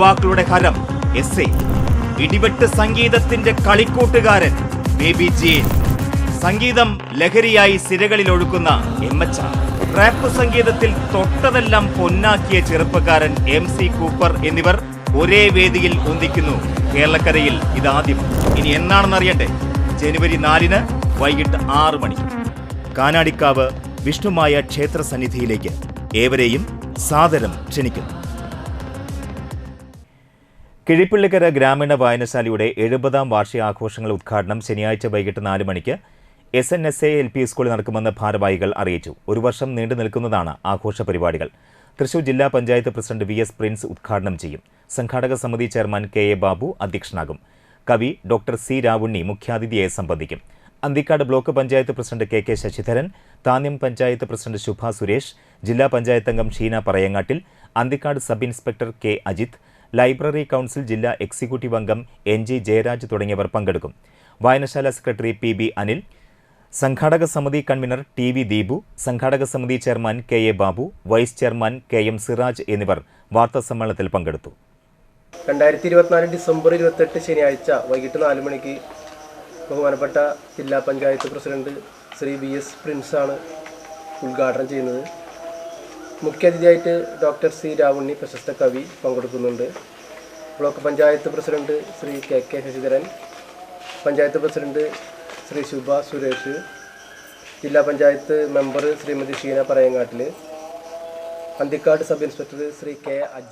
യുവാക്കളുടെ ഹരം. S A ഇടിവെട്ട് സംഗീതത്തിന്റെ കളിക്കൂട്ടുകാരൻ. ബേബി ജെയിൻ സംഗീതം ലഹരിയായി സിരകളിൽ ഒഴുക്കുന്ന എം എച്ച് ആർ. റാപ്പ് സംഗീതത്തിൽ തൊട്ടതെല്ലാം പൊന്നാക്കിയ ചെറുപ്പക്കാരൻ എം സി കൂപ്പർ എന്നിവർ ഒരേ വേദിയിൽ ഒന്നിക്കുന്നു കേരളക്കരയിൽ ഇതാദ്യം. ഇനി എന്നാണെന്നറിയട്ടെ ജനുവരി നാലിന് വൈകിട്ട് ആറ് മണി. കാനാടിക്കാവ് വിഷ്ണുമായ ക്ഷേത്ര സന്നിധിയിലേക്ക് ഏവരെയും സാദരം ക്ഷണിക്കുന്നു. കിഴിപ്പള്ളിക്കര ഗ്രാമീണ വായനശാലയുടെ എഴുപതാം വാർഷികാഘോഷങ്ങൾ ഉദ്ഘാടനം ശനിയാഴ്ച വൈകിട്ട് നാല് മണിക്ക് S N S A L P സ്കൂളിൽ നടക്കുമെന്ന് ഭാരവാഹികൾ അറിയിച്ചു. ഒരു വർഷം നീണ്ടു നിൽക്കുന്നതാണ് ആഘോഷ പരിപാടികൾ. തൃശൂർ ജില്ലാ panchayat president V S Prince ഉദ്ഘാടനം ചെയ്യും. സംഘാടക സമിതി ചെയർമാൻ കെ എ ബാബു അധ്യക്ഷനാകും. കവി ഡോക്ടർ സി രാവുണ്ണി മുഖ്യാതിഥിയെ സംബന്ധിക്കും. Anthikkad block panchayat president K K Sasidharan Thanyam panchayat president Shubha Suresh ജില്ലാ പഞ്ചായത്ത് അംഗം Sheena Parayangattil Anthikkad sub inspector K Ajith library council ജില്ലാ എക്സിക്യൂട്ടീവ് അംഗം എൻ ജി ജയരാജ് തുടങ്ങിയവർ പങ്കെടുക്കും. വായനശാല സെക്രട്ടറി പി ബി അനിൽ സംഘാടക സമിതി കൺവീനർ ടി വി ദീപു സംഘാടക സമിതി chairman K A Babu vice chairman K M Siraj എന്നിവർ വാർത്താസമ്മേളനത്തിൽ പങ്കെടുത്തു. രണ്ടായിരത്തി ഇരുപത്തിനാല് ഡിസംബർ ഇരുപത്തെട്ട് ശനിയാഴ്ച വൈകിട്ട് നാല് മണിക്ക് ബഹുമാനപ്പെട്ട ജില്ലാ panchayat president Shri V S പ്രിൻസാണ് ഉദ്ഘാടനം ചെയ്യുന്നത്. മുഖ്യാതിഥിയായിട്ട് ഡോക്ടർ സി രാവുണ്ണി പ്രശസ്ത കവി പങ്കെടുക്കുന്നുണ്ട്. Block panchayat president Shri K K Sasidharan panchayat president Shri Shubha Suresh ജില്ലാ panchayat member Shrimati Sheena Parayangattil Anthikkad sub inspector Shri K Ajith